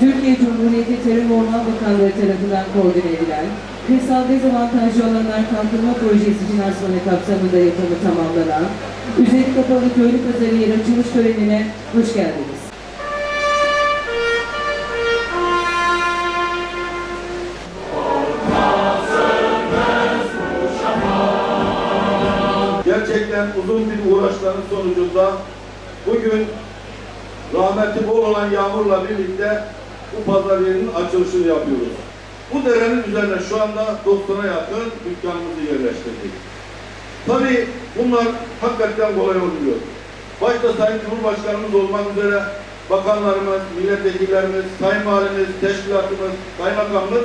Türkiye Cumhuriyeti Tarım Orman Bakanlığı tarafından koordine edilen Kırsal Dezavantajlı Alanlar Kalkınma Projesi finansmanı kapsamında yapımı tamamlanan Üzeri Kapalı Köylü Pazarı yer açılış törenine hoş geldiniz. Gerçekten uzun bir uğraşların sonucunda bugün rahmetli bol olan yağmurla birlikte bu pazar yerinin açılışını yapıyoruz. Bu derenin üzerine şu anda 90'a yakın dükkanımızı yerleştirdik. Tabii bunlar hakikaten kolay olmuyor. Başta Sayın Cumhurbaşkanımız olmak üzere bakanlarımız, milletvekillerimiz, sayın valimiz, teşkilatımız, kaymakamımız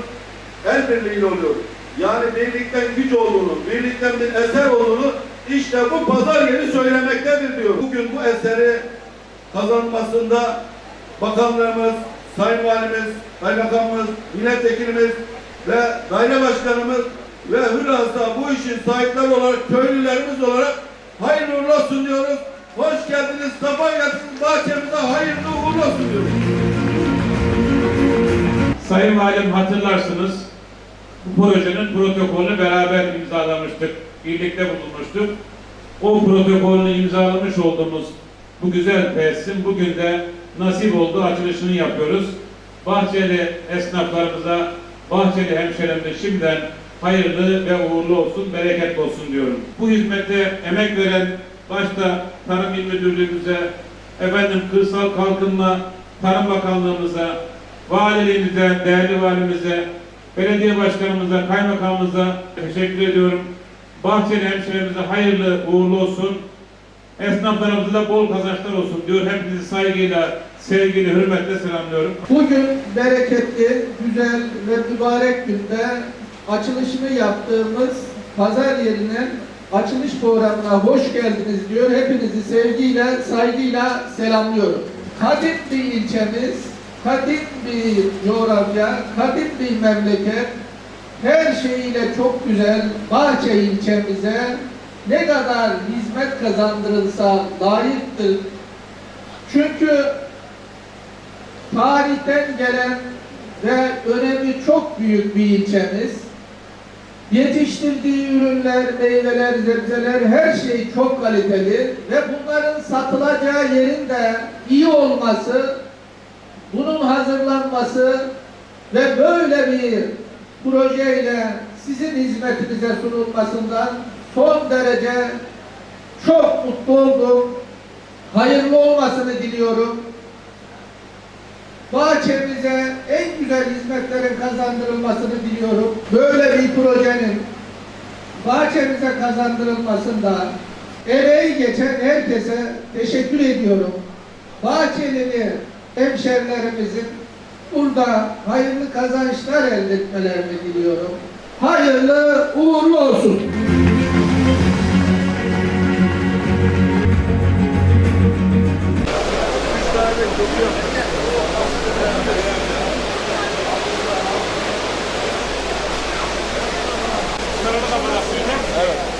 el birliğiyle oluyor. Yani birlikten güç olduğunu, birlikten bir eser olduğunu işte bu pazar yeri söylemektedir diyor. Bugün bu eseri kazanmasında bakanlarımız, sayın valimiz, kaymakamımız, milletvekilimiz ve daire başkanımız ve hülasa bu işin sahipleri olarak köylülerimiz olarak hayırlı uğurlu olsun diyoruz. Hoş geldiniz, safa geldiniz, bahçemize hayırlı uğurlu olsun diyoruz. Sayın Valim hatırlarsınız bu projenin protokolünü beraber imzalamıştık, birlikte bulunmuştuk. O protokolünü imzalamış olduğumuz bu güzel tesisin bugün de nasip oldu açılışını yapıyoruz. Bahçeli esnaflarımıza, Bahçeli hemşehrimize şimdiden hayırlı ve uğurlu olsun, bereketli olsun diyorum. Bu hizmete emek veren başta Tarım İl Müdürlüğümüze, efendim Kırsal Kalkınma Tarım Bakanlığımıza, valiliğimize, değerli valimize, belediye başkanımıza, kaymakamımıza teşekkür ediyorum. Bahçeli hemşehrimize hayırlı uğurlu olsun. Esnaflarımıza da bol kazançlar olsun diyor. Hepinizi saygıyla, sevgiyle, hürmetle selamlıyorum. Bugün bereketli, güzel ve mübarek günde açılışını yaptığımız pazar yerine açılış programına hoş geldiniz diyor. Hepinizi sevgiyle, saygıyla selamlıyorum. Kadim bir ilçemiz, kadim bir coğrafya, kadim bir memleket, her şeyiyle çok güzel Bahçe ilçemize ne kadar hizmet kazandırılsa layıktır. Çünkü tarihten gelen ve önemi çok büyük bir ilçemiz. Yetiştirdiği ürünler, meyveler, sebzeler her şey çok kaliteli ve bunların satılacağı yerin de iyi olması, bunun hazırlanması ve böyle bir projeyle sizin hizmetinize sunulmasından son derece çok mutlu oldum. Hayırlı olmasını diliyorum. Bahçemize en güzel hizmetlerin kazandırılmasını diliyorum. Böyle bir projenin bahçemize kazandırılmasında emeği geçen herkese teşekkür ediyorum. Bahçelili hemşerilerimizin burada hayırlı kazançlar elde etmelerini diliyorum. Hayırlı uğurlu olsun. Evet.